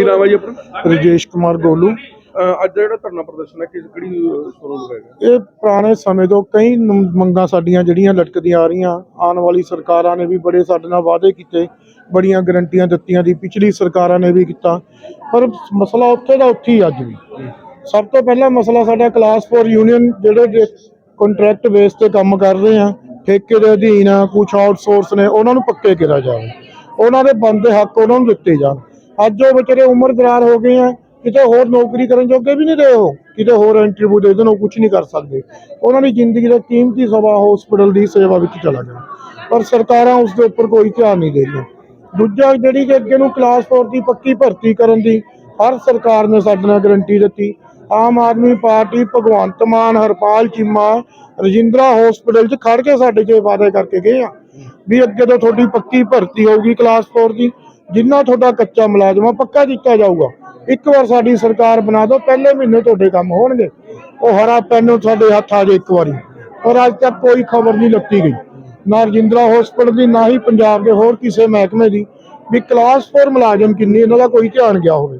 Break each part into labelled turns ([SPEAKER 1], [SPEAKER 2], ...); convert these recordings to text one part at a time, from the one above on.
[SPEAKER 1] ਕੀ ਨਾਮ ਹੈ ਜੀ ਆਪਣਾ?
[SPEAKER 2] ਰਜੇਸ਼ ਕੁਮਾਰ ਗੋਲੂ।
[SPEAKER 1] ਅਹ ਅੱਜ ਦਾ ਜਿਹੜਾ ਧਰਨਾ ਪ੍ਰਦਰਸ਼ਨ ਹੈ ਕਿਸ ਕਿਹੜੀ ਸੁਣੋ ਲਗਾਏਗਾ
[SPEAKER 2] ਇਹ ਪੁਰਾਣੇ ਸਮੇਂ ਤੋਂ ਕਈ ਨ- ਮੰਗਾਂ ਸਾਡੀਆਂ ਜਿਹੜੀਆਂ ਲਟਕਦੀਆਂ ਆ ਰਹੀਆਂ ਆਉਣ ਵਾਲੀ ਸਰਕਾਰਾਂ ਨੇ ਵੀ ਬੜੇ ਸਾਡੇ ਨਾਲ ਵਾਅਦੇ ਕੀਤੇ ਬੜੀਆਂ ਗਰੰਟੀਆਂ ਦਿੱਤੀਆਂ ਦੀ ਪਿਛਲੀ ਸਰਕਾਰਾਂ ਨੇ ਵੀ ਕੀਤਾ। ਪਰ ਮਸਲਾ ਉੱਥੇ ਦਾ ਉੱਥੇ ਹੀ ਅੱਜ ਵੀ। ਸਭ ਤੋਂ ਪਹਿਲਾ ਮਸਲਾ ਸਾਡਾ ਕਲਾਸ 4 ਯੂਨੀਅਨ ਜਿਹੜੇ ਕੰਟਰੈਕਟ ਬੇਸ ਤੇ ਕੰਮ ਕਰ ਰਹੇ ਆ ਠੇਕੇ ਦੇ ਅਧੀਨ ਆ ਕੁਝ ਆਊਟਸੋਰਸ ਨੇ ਉਹਨਾਂ ਨੂੰ ਪੱਕੇ ਕਰਾ ਜਾਵੇ। ਉਹਨਾਂ ਦੇ ਬੰਦੇ ਹੱਕ ਉਹਨਾਂ ਨੂੰ ਦਿੱਤੇ ਜਾਣ। ਅੱਜ ਉਹ ਵਿਚਾਰੇ ਉਮਰ ਦਰਾਰ ਹੋ ਗਏ ਆ, ਕਿਤੇ ਹੋਰ ਨੌਕਰੀ ਕਰਨ ਜੋਗੇ ਵੀ ਨਹੀਂ ਰਹੇ ਉਹ, ਕਿਤੇ ਹੋਰ ਇੰਟਰਵਿਊ ਦੇ ਦੇਣ, ਉਹ ਕੁਝ ਨਹੀਂ ਕਰ ਸਕਦੇ। ਉਹਨਾਂ ਦੀ ਜ਼ਿੰਦਗੀ ਦਾ ਕੀਮਤੀ ਸਮਾਂ ਹਸਪੀਟਲ ਦੀ ਸੇਵਾ ਵਿੱਚ ਚਲਾ ਗਿਆ। ਪਰ ਸਰਕਾਰਾਂ ਉਸ ਦੇ ਉੱਪਰ ਕੋਈ ਧਿਆਨ ਨਹੀਂ ਦੇ ਰਹੀਆਂ। ਦੂਜਾ ਜਿਹੜੀ ਕਿ ਅੱਗੇ ਨੂੰ ਕਲਾਸ 4 ਦੀ ਪੱਕੀ ਭਰਤੀ ਕਰਨ ਦੀ ਹਰ ਸਰਕਾਰ ਨੇ ਸਾਡੇ ਨਾਲ ਗਰੰਟੀ ਦਿੱਤੀ। ਆਮ ਆਦਮੀ ਪਾਰਟੀ ਭਗਵੰਤ ਮਾਨ, ਹਰਪਾਲ ਚੀਮਾ, ਰਜਿੰਦਰਾ ਹਸਪੀਟਲ 'ਚ ਖੜ ਕੇ ਸਾਡੇ 'ਚ ਵਾਅਦੇ ਕਰਕੇ ਗਏ ਆ। ਵੀ ਅੱਗੇ ਤੋਂ ਤੁਹਾਡੀ ਪੱਕੀ ਭਰਤੀ ਹੋਊਗੀ ਕਲਾਸ 4 ਦੀ। ਜਿੰਨਾ ਤੁਹਾਡਾ ਕੱਚਾ ਮੁਲਾਜ਼ਮ ਆ, ਪੱਕਾ ਕੀਤਾ ਜਾਊਗਾ। ਇੱਕ ਵਾਰ ਸਾਡੀ ਸਰਕਾਰ ਬਣਾ ਦਿਓ, ਪਹਿਲੇ ਮਹੀਨੇ ਤੁਹਾਡੇ ਕੰਮ ਹੋਣਗੇ। ਉਹ ਹਰਾ ਪੈਨ ਸਾਡੇ ਹੱਥ ਆ ਜਾਏ ਇੱਕ ਵਾਰੀ। ਪਰ ਅੱਜ ਤੱਕ ਕੋਈ ਖਬਰ ਨਹੀਂ ਲੱਤੀ ਗਈ। ਨਾ ਰਜਿੰਦਰਾ ਹਸਪੀਟਲ ਦੀ, ਨਾ ਹੀ ਪੰਜਾਬ ਦੇ ਹੋਰ ਕਿਸੇ ਮਹਿਕਮੇ ਦੀ। ਵੀ ਕਲਾਸ 4 ਮੁਲਾਜ਼ਮ ਕਿੰਨੀ, ਇਹਨਾਂ ਦਾ ਕੋਈ ਧਿਆਨ ਗਿਆ ਹੋਵੇ।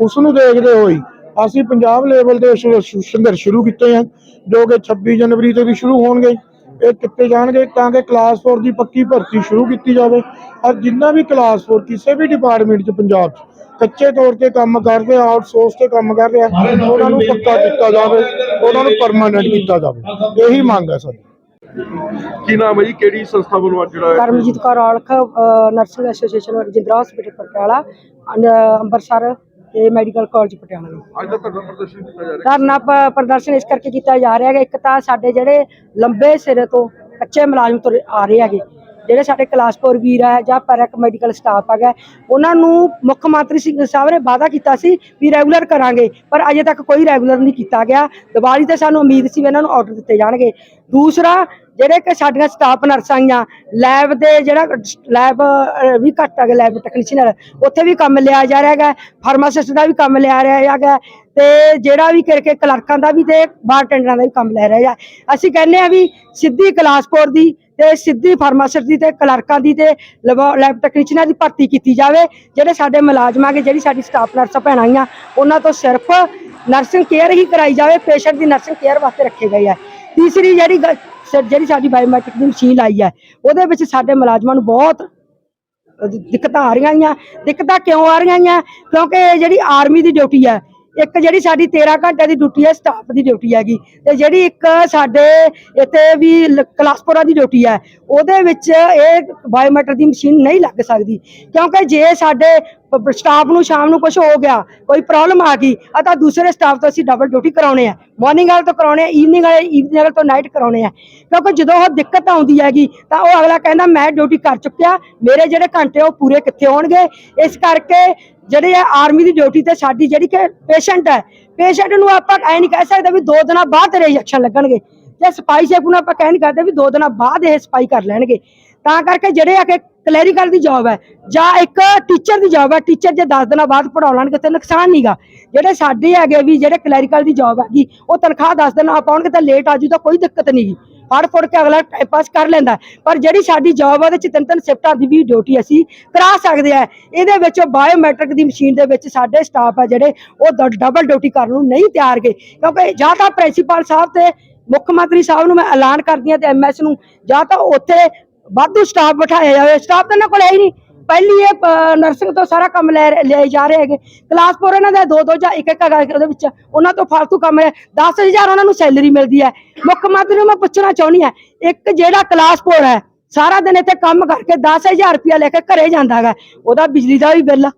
[SPEAKER 2] ਉਸ ਨੂੰ ਦੇਖਦੇ ਹੋਏ ਅਸੀਂ ਪੰਜਾਬ ਲੈਵਲ ਦੇ ਸੰਘਰਸ਼ ਸ਼ੁਰੂ ਕੀਤੇ ਹਨ ਜੋ ਕਿ 26 ਜਨਵਰੀ ਤੋਂ ਵੀ ਸ਼ੁਰੂ ਹੋਣਗੇ। ਇਹ ਕੀਤੇ ਜਾਣਗੇ ਤਾਂ ਕਿ ਕਲਾਸ 4 ਦੀ ਪੱਕੀ ਭਰਤੀ ਸ਼ੁਰੂ ਕੀਤੀ ਜਾਵੇ। ਔਰ ਜਿੰਨਾ ਵੀ ਕਲਾਸ 4 ਕਿਸੇ ਵੀ ਡਿਪਾਰਟਮੈਂਟ 'ਚ ਪੰਜਾਬ 'ਚ ਕੱਚੇ ਤੌਰ ਤੇ ਕੰਮ ਕਰਦੇ ਆਊਟਸੋਰਸ ਤੇ ਕੰਮ ਕਰ ਰਿਹਾ ਉਹਨਾਂ ਨੂੰ ਪੱਕਾ ਕੀਤਾ ਜਾਵੇ ਉਹਨਾਂ ਨੂੰ ਪਰਮਾਨੈਂਟ ਕੀਤਾ ਜਾਵੇ। ਇਹੀ ਮੰਗ ਹੈ ਸਾਡੀ।
[SPEAKER 1] ਕੀ ਨਾਮ ਹੈ ਜੀ? ਕਿਹੜੀ ਸੰਸਥਾ ਵੱਲੋਂ ਅੱਜ ਜਿਹੜਾ
[SPEAKER 3] Karamjit Kaur Aulakh nursing association Rajindra hospital Patiala Amritsar ਤੇ ਮੈਡੀਕਲ ਕਾਲਜ ਪਟਿਆਲਾ ਨੂੰ
[SPEAKER 1] ਅੱਜ ਦਾ ਧਰਨਾ ਪ੍ਰਦਰਸ਼ਨ ਕੀਤਾ ਜਾ ਰਿਹਾ।
[SPEAKER 3] ਧਰਨਾ ਪ- ਪ੍ਰਦਰਸ਼ਨ ਇਸ ਕਰਕੇ ਕੀਤਾ ਜਾ ਰਿਹਾ ਹੈ ਇੱਕ ਤਾਂ ਸਾਡੇ ਜਿਹੜੇ ਲੰਬੇ ਸਿਰੇ ਤੋਂ ਕੱਚੇ ਮੁਲਾਜ਼ਮ ਤੁਰ ਆ ਰਹੇ ਹੈਗੇ ਜਿਹੜੇ ਸਾਡੇ ਕਲਾਸਪੁਰ ਵੀਰ ਹੈ ਜਾਂ ਪੈਰਕ ਮੈਡੀਕਲ ਸਟਾਫ ਹੈਗਾ ਉਹਨਾਂ ਨੂੰ ਮੁੱਖ ਮੰਤਰੀ ਸਿੰਘ ਸਾਹਿਬ ਨੇ ਵਾਅਦਾ ਕੀਤਾ ਸੀ ਵੀ ਰੈਗੂਲਰ ਕਰਾਂਗੇ ਪਰ ਅਜੇ ਤੱਕ ਕੋਈ ਰੈਗੂਲਰ ਨਹੀਂ ਕੀਤਾ ਗਿਆ। ਦੀਵਾਲੀ ਤੇ ਸਾਨੂੰ ਉਮੀਦ ਸੀ ਵੀ ਇਹਨਾਂ ਨੂੰ ਆਰਡਰ ਦਿੱਤੇ ਜਾਣਗੇ। ਦੂਸਰਾ, ਜਿਹੜੇ ਕਿ ਸਾਡੀਆਂ ਸਟਾਫ ਨਰਸਾਂ ਆਈਆਂ ਲੈਬ ਦੇ ਜਿਹੜਾ ਲੈਬ ਵੀ ਘੱਟ ਹੈਗਾ ਲੈਬ ਟੈਕਨੀਸ਼ੀਅਨ ਉੱਥੇ ਵੀ ਕੰਮ ਲਿਆ ਜਾ ਰਿਹਾ ਹੈਗਾ ਫਾਰਮਾਸਿਸਟ ਦਾ ਵੀ ਕੰਮ ਲਿਆ ਰਿਹਾ ਹੈਗਾ, ਤੇ ਜਿਹੜਾ ਵੀ ਕਰਕੇ ਕਲਰਕਾਂ ਦਾ ਵੀ ਤੇ ਬਾਰਟੈਂਡਰਾਂ ਦਾ ਵੀ ਕੰਮ ਲੈ ਰਿਹਾ ਹੈ ਅਸੀਂ ਕਹਿੰਦੇ ਆ ਵੀ ਸਿੱਧੀ ਕਲਾਸਪੋਰ ਦੀ ਤੇ ਸਿੱਧੀ ਫਾਰਮਾਸਿਸਟ ਦੀ ਤੇ ਕਲਰਕਾਂ ਦੀ ਤੇ ਲੈਬ ਲੈਬ ਟੈਕਨੀਸ਼ੀਅਨਾਂ ਦੀ ਭਰਤੀ ਕੀਤੀ ਜਾਵੇ, ਜਿਹੜੇ ਸਾਡੇ ਮੁਲਾਜ਼ਮਾਂ ਕੇ ਜਿਹੜੀ ਸਾਡੀ ਸਟਾਫ ਨਰਸਾਂ ਭੈਣਾਂ ਆਈਆਂ, ਉਹਨਾਂ ਤੋਂ ਸਿਰਫ ਨਰਸਿੰਗ ਕੇਅਰ ਹੀ ਕਰਾਈ ਜਾਵੇ ਪੇਸ਼ੈਂਟ ਦੀ ਨਰਸਿੰਗ ਕੇਅਰ ਵਾਸਤੇ ਰੱਖੇ ਗਏ ਆ। ਤੀਸਰੀ ਜਿਹੜੀ ਗ- ਸ- ਜਿਹੜੀ ਸਾਡੀ ਬਾਇਓਮੈਟ੍ਰਿਕ ਦੀ ਮਸ਼ੀਨ ਆਈ ਹੈ, ਉਹਦੇ ਵਿੱਚ ਸਾਡੇ ਮੁਲਾਜ਼ਮਾਂ ਨੂੰ ਬਹੁਤ ਦਿੱਕਤਾਂ ਆ ਰਹੀਆਂ ਆ ਦਿੱਕਤਾਂ ਕਿਉਂ ਆ ਰਹੀਆਂ ਆ ਕਿਉਂਕਿ ਇਹ ਜਿਹੜੀ ਆਰਮੀ ਦੀ ਡਿਊਟੀ ਹੈ, ਇੱਕ ਜਿਹੜੀ ਸਾਡੀ 13 ਘੰਟੇ ਦੀ ਡਿਊਟੀ ਹੈ ਸਟਾਫ ਦੀ ਡਿਊਟੀ ਹੈਗੀ। ਤੇ ਜਿਹੜੀ ਇੱਕ ਸਾਡੇ ਇੱਥੇ ਵੀ ਲ- ਕਲਾਸਪੁਰਾ ਦੀ ਡਿਊਟੀ ਹੈ, ਉਹਦੇ ਵਿੱਚ ਇਹ ਬਾਇਓਮੈਟਰ ਦੀ ਮਸ਼ੀਨ ਨਹੀਂ ਲੱਗ ਸਕਦੀ। ਕਿਉਂਕਿ ਜੇ ਸਾਡੇ ਸਟਾਫ ਨੂੰ ਸ਼ਾਮ ਨੂੰ ਕੁਝ ਹੋ ਗਿਆ, ਕੋਈ ਪ੍ਰੋਬਲਮ ਆ ਗਈ ਆ ਤਾਂ ਦੂਸਰੇ ਸਟਾਫ ਤੋਂ ਅਸੀਂ ਡਬਲ ਡਿਊਟੀ ਕਰਾਉਣੇ ਆ। ਮਾਰਨਿੰਗ ਵਾਲੇ ਤੋਂ ਕਰਾਉਣੇ ਆ ਈਵਨਿੰਗ ਵਾਲੇ ਈਵਨਿੰਗ ਵਾਲੇ ਤੋਂ ਨਾਈਟ ਕਰਾਉਣੇ ਆ। ਕਿਉਂਕਿ ਜਦੋਂ ਉਹ ਦਿੱਕਤ ਆਉਂਦੀ ਹੈਗੀ, ਤਾਂ ਉਹ ਅਗਲਾ ਕਹਿੰਦਾ, ਮੈਂ ਡਿਊਟੀ ਕਰ ਚੁੱਕਿਆ, ਮੇਰੇ ਜਿਹੜੇ ਘੰਟੇ ਉਹ ਪੂਰੇ ਕਿੱਥੇ ਹੋਣਗੇ? ਇਸ ਕਰਕੇ ਜਿਹੜੇ ਆਰਮੀ ਦੀ ਡਿਊਟੀ ਤੇ ਸਾਡੀ ਜਿਹੜੀ ਕਿ ਪੇਸ਼ੈਂਟ ਹੈ ਪੇਸ਼ੈਂਟ ਨੂੰ ਆਪਾਂ ਐ ਨਹੀਂ ਕਹਿ ਸਕਦੇ ਵੀ ਦੋ ਦਿਨਾਂ ਬਾਅਦ ਤੇਰੇ ਇੰਜੈਕਸ਼ਨ ਲੱਗਣਗੇ। ਤੇ ਸਪਾਈ ਸੇਫ ਨੂੰ ਆਪਾਂ ਕਹਿ ਨਹੀਂ ਕਰਦੇ ਵੀ ਦੋ ਦਿਨਾਂ ਬਾਅਦ ਇਹ ਸਪਾਈ ਕਰ ਲੈਣਗੇ। ਤਾਂ ਕਰਕੇ ਜਿਹੜੇ ਆ ਕਿ ਕਲੈਰੀਕਲ ਦੀ ਜੌਬ ਹੈ, ਜਾਂ ਇੱਕ ਟੀਚਰ ਦੀ ਜੌਬ ਹੈ ਟੀਚਰ ਜੇ 10 ਦਿਨਾਂ ਬਾਅਦ ਪੜਾਉਣ ਲੈਣਗੇ ਤੇ ਨੁਕਸਾਨ ਨਹੀਂਗਾ ਜਿਹੜੇ ਸਾਡੇ ਹੈਗੇ ਵੀ, ਜਿਹੜੇ ਕਲੈਰੀਕਲ ਦੀ ਜੌਬ ਹੈਗੀ ਉਹ ਤਨਖਾਹ 10 ਦਿਨ ਆ ਪਾਉਣਗੇ ਤਾਂ ਲੇਟ ਆਜੂ ਤਾਂ ਕੋਈ ਦਿੱਕਤ ਨਹੀਂਗੀ ਫੜ ਫੜ ਕੇ ਅਗਲਾ ਟਾਈਮ ਪਾਸ ਕਰ ਲੈਂਦਾ ਪਰ ਜਿਹੜੀ ਸਾਡੀ ਜੌਬ ਉਹਦੇ ਚ ਤਿੰਨ ਤਿੰਨ ਸ਼ਿਫਟਾਂ ਦੀ ਵੀ ਡਿਊਟੀ ਅਸੀਂ ਕਰਾ ਸਕਦੇ ਆ ਇਹਦੇ ਵਿੱਚ ਬਾਇਓਮੈਟ੍ਰਿਕ ਦੀ ਮਸ਼ੀਨ ਦੇ ਵਿੱਚ ਸਾਡੇ ਸਟਾਫ ਆ ਜਿਹੜੇ, ਉਹ ਡਬਲ ਡਿਊਟੀ ਕਰਨ ਨੂੰ ਨਹੀਂ ਤਿਆਰ ਗਏ ਕਿਉਂਕਿ ਜਾਂ ਤਾਂ ਪ੍ਰਿੰਸੀਪਲ ਸਾਹਿਬ ਤੇ ਮੁੱਖ ਮੰਤਰੀ ਸਾਹਿਬ ਨੂੰ ਮੈਂ ਐਲਾਨ ਕਰਦੀ ਹਾਂ ਤੇ ਐਮਐਸ ਨੂੰ, ਜਾਂ ਤਾਂ ਉੱਥੇ ਵਾਧੂ ਸਟਾਫ ਬਿਠਾਇਆ ਜਾਵੇ ਸਟਾਫ ਤਾਂ ਇਹਨਾਂ ਕੋਲ ਹੈ ਹੀ ਨਹੀਂ। ਪਹਿਲੀ ਇਹ ਨਰਸਿੰਗ ਤੋਂ ਸਾਰਾ ਕੰਮ ਲੈ ਲਿਆਏ ਜਾ ਰਹੇ ਹੈਗੇ। ਕਲਾਸ ਫੋਰ ਇਹਨਾਂ ਦਾ ਦੋ ਦੋ ਜਾਂ ਇੱਕ ਇੱਕ ਹੈਗਾ ਉਹਦੇ ਵਿੱਚ। ਉਹਨਾਂ ਤੋਂ ਫालतू ਕੰਮ ਹੈ। 10000 ਉਹਨਾਂ ਨੂੰ ਸੈਲਰੀ ਮਿਲਦੀ ਹੈ। ਮੁੱਖ ਮੰਤਰੀ ਨੂੰ ਮੈਂ ਪੁੱਛਣਾ ਚਾਹੁੰਦੀ ਹਾਂ, ਇੱਕ ਜਿਹੜਾ ਕਲਾਸ ਫੋਰ ਹੈ, ਸਾਰਾ ਦਿਨ ਇੱਥੇ ਕੰਮ ਕਰਕੇ 10000 ਰੁਪਇਆ ਲੈ ਕੇ ਘਰੇ ਜਾਂਦਾ ਹੈਗਾ। ਉਹਦਾ ਬਿਜਲੀ ਦਾ ਵੀ ਬਿੱਲ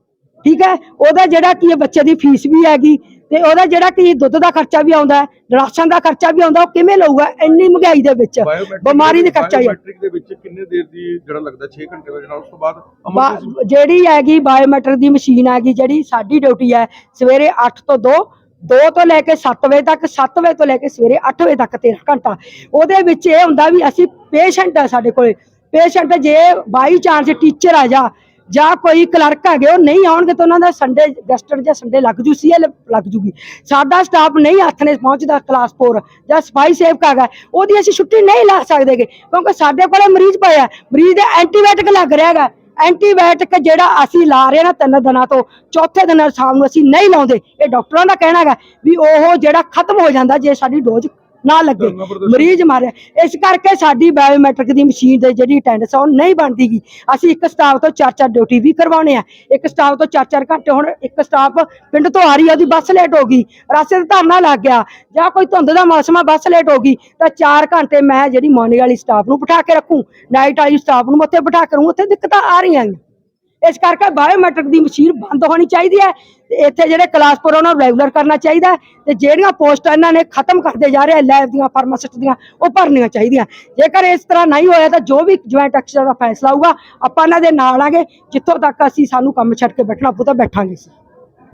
[SPEAKER 3] ਠੀਕ ਹੈ? ਉਹਦਾ ਜਿਹੜਾ ਕੀ ਹੈ ਬੱਚੇ ਦੀ ਫੀਸ ਵੀ ਹੈਗੀ ਤੇ ਉਹਦਾ ਜਿਹੜਾ ਕੀ ਦੁੱਧ ਦਾ ਖਰਚਾ ਵੀ ਆਉਂਦਾ ਰਾਸ਼ਨ ਦਾ ਖਰਚਾ ਵੀ ਆਉਂਦਾ ਉਹ ਕਿਵੇਂ ਲਊਗਾ? ਇੰਨੀ ਮਹਿੰਗਾਈ ਦੇ ਵਿੱਚ ਬਿਮਾਰੀ
[SPEAKER 1] ਦੇ
[SPEAKER 3] ਖਰਚਾ ਹੀ ਹੈ।
[SPEAKER 1] biometric ਦੇ ਵਿੱਚ ਕਿੰਨੇ ਦੇਰ ਦੀ ਜਿਹੜਾ ਲੱਗਦਾ 6 ਘੰਟੇ ਦਾ ਜਿਹੜਾ ਉਸ ਤੋਂ ਬਾਅਦ
[SPEAKER 3] ਬਾ-
[SPEAKER 1] emergency-
[SPEAKER 3] ਜਿਹੜੀ ਹੈਗੀ ਬਾਇਓਮੈਟ੍ਰਿਕ ਦੀ ਮਸ਼ੀਨ ਹੈਗੀ ਜਿਹੜੀ ਸਾਡੀ ਡਿਊਟੀ ਹੈ ਸਵੇਰੇ 8 ਤੋਂ 2 2 ਤੋਂ ਲੈ ਕੇ 7 ਵਜੇ ਤੱਕ 7 ਵਜੇ ਤੋਂ ਲੈ ਕੇ ਸਵੇਰੇ 8 ਵਜੇ ਤੱਕ 13 ਘੰਟਾ। ਉਹਦੇ ਵਿੱਚ ਇਹ ਹੁੰਦਾ ਵੀ ਅਸੀਂ ਪੇਸ਼ੈਂਟ ਹੈ ਸਾਡੇ ਕੋਲੇ। ਪੇਸ਼ੈਂਟ ਜੇ ਬਾਈ ਚਾਂਸ ਟੀਚਰ ਆ ਜਾ ਜਾਂ ਕੋਈ ਕਲਰਕ ਹੈਗੇ, ਉਹ ਨਹੀਂ ਆਉਣਗੇ ਤਾਂ ਉਹਨਾਂ ਦਾ ਸੰਡੇ ਗਸਟਰ ਜਾਂ ਸੰਡੇ ਲੱਗ ਜੂ ਸੀਐਲ ਲੱਗ ਜੂਗੀ। ਸਾਡਾ ਸਟਾਫ ਨਹੀਂ ਹੱਥ ਨੇ ਪਹੁੰਚਦਾ ਕਲਾਸ 4 ਜਾਂ ਸਫ਼ਾਈ ਸੇਵਕ ਹੈਗਾ, ਉਹਦੀ ਅਸੀਂ ਛੁੱਟੀ ਨਹੀਂ ਲਾ ਸਕਦੇਗੇ, ਕਿਉਂਕਿ ਸਾਡੇ ਕੋਲੇ ਮਰੀਜ਼ ਪਏ ਆ। ਮਰੀਜ਼ ਦੇ ਐਂਟੀਬਾਇਓਟਿਕ ਲੱਗ ਰਿਹਾ ਹੈਗਾ। ਐਂਟੀਬਾਇਓਟਿਕ ਜਿਹੜਾ ਅਸੀਂ ਲਾ ਰਹੇ ਨਾ ਤਿੰਨ ਦਿਨਾਂ ਤੋਂ, ਚੌਥੇ ਦਿਨ ਸ਼ਾਮ ਨੂੰ ਅਸੀਂ ਨਹੀਂ ਲਾਉਂਦੇ। ਇਹ ਡਾਕਟਰਾਂ ਦਾ ਕਹਿਣਾ ਹੈਗਾ ਵੀ ਉਹ ਜਿਹੜਾ ਖਤਮ ਹੋ ਜਾਂਦਾ ਜੇ ਸਾਡੀ ਡੋਜ਼ ਨਾ ਲੱਗੇ। ਮਰੀਜ਼ ਮਾਰਿਆ। ਇਸ ਕਰਕੇ ਸਾਡੀ ਬਾਇਓਮੈਟ੍ਰਿਕ ਦੀ ਮਸ਼ੀਨ ਦੇ ਜਿਹੜੀ ਅਟੈਂਡੈਂਸ ਉਹ ਨਹੀਂ ਬਣਦੀਗੀ ਅਸੀਂ ਇੱਕ ਸਟਾਫ ਤੋਂ ਚਾਰ ਚਾਰ ਡਿਊਟੀ ਵੀ ਕਰਵਾਉਣੇ ਆ। ਇੱਕ ਸਟਾਫ ਤੋਂ ਚਾਰ ਚਾਰ ਘੰਟੇ ਹੁਣ ਇੱਕ ਸਟਾਫ ਪਿੰਡ ਤੋਂ ਆ ਰਹੀ ਆ ਉਹਦੀ ਬੱਸ ਲੇਟ ਹੋ ਗਈ। ਰਸਤੇ ਤੇ ਧਰਨਾ ਲੱਗ ਗਿਆ। ਜਾਂ ਕੋਈ ਧੁੰਦ ਦਾ ਮੌਸਮ ਆ ਬੱਸ ਲੇਟ ਹੋ ਗਈ। ਤਾਂ 4 ਘੰਟੇ ਮੈਂ ਜਿਹੜੀ ਮਾਰਨਿੰਗ ਵਾਲੀ ਸਟਾਫ ਨੂੰ ਬਿਠਾ ਕੇ ਰੱਖੂ। ਨਾਈਟ ਵਾਲੀ ਸਟਾਫ ਨੂੰ ਉੱਥੇ ਬਿਠਾ ਕੇ ਰੱਖੂ। ਉੱਥੇ ਦਿੱਕਤਾਂ ਆ ਰਹੀਆਂ ਨੇ। ਇਸ ਕਰਕੇ ਬਾਇਓਮੈਟ੍ਰਿਕ ਦੀ ਮਸ਼ੀਨ ਬੰਦ ਹੋਣੀ ਚਾਹੀਦੀ ਹੈ ਤੇ ਇੱਥੇ ਜਿਹੜੇ ਕਲਾਸਪੁਰ ਉਹਨਾਂ ਨੂੰ ਰੈਗੂਲਰ ਕਰਨਾ ਚਾਹੀਦਾ ਹੈ ਤੇ ਜਿਹੜੀਆਂ ਪੋਸਟਾਂ ਇਹਨਾਂ ਨੇ ਖਤਮ ਕਰਦੇ ਜਾ ਰਹੇ ਲੈਬ ਦੀਆਂ ਫਾਰਮਾਸਿਸਟ ਦੀਆਂ, ਉਹ ਭਰਨੀਆਂ ਚਾਹੀਦੀਆਂ। ਜੇਕਰ ਇਸ ਤਰ੍ਹਾਂ ਨਹੀਂ ਹੋਇਆ ਤਾਂ ਜੋ ਵੀ ਜੁਆਇੰਟ ਐਕਸ਼ਨ ਦਾ ਫੈਸਲਾ ਹੋਊਗਾ, ਆਪਾਂ ਇਹਨਾਂ ਦੇ ਨਾਲ ਆਗੇ, ਜਿੱਥੋਂ ਤੱਕ ਅਸੀਂ ਸਾਨੂੰ ਕੰਮ ਛੱਡ ਕੇ ਬੈਠਣਾ ਪਊ ਤਾਂ ਬੈਠਾਂਗੇ ਅਸੀਂ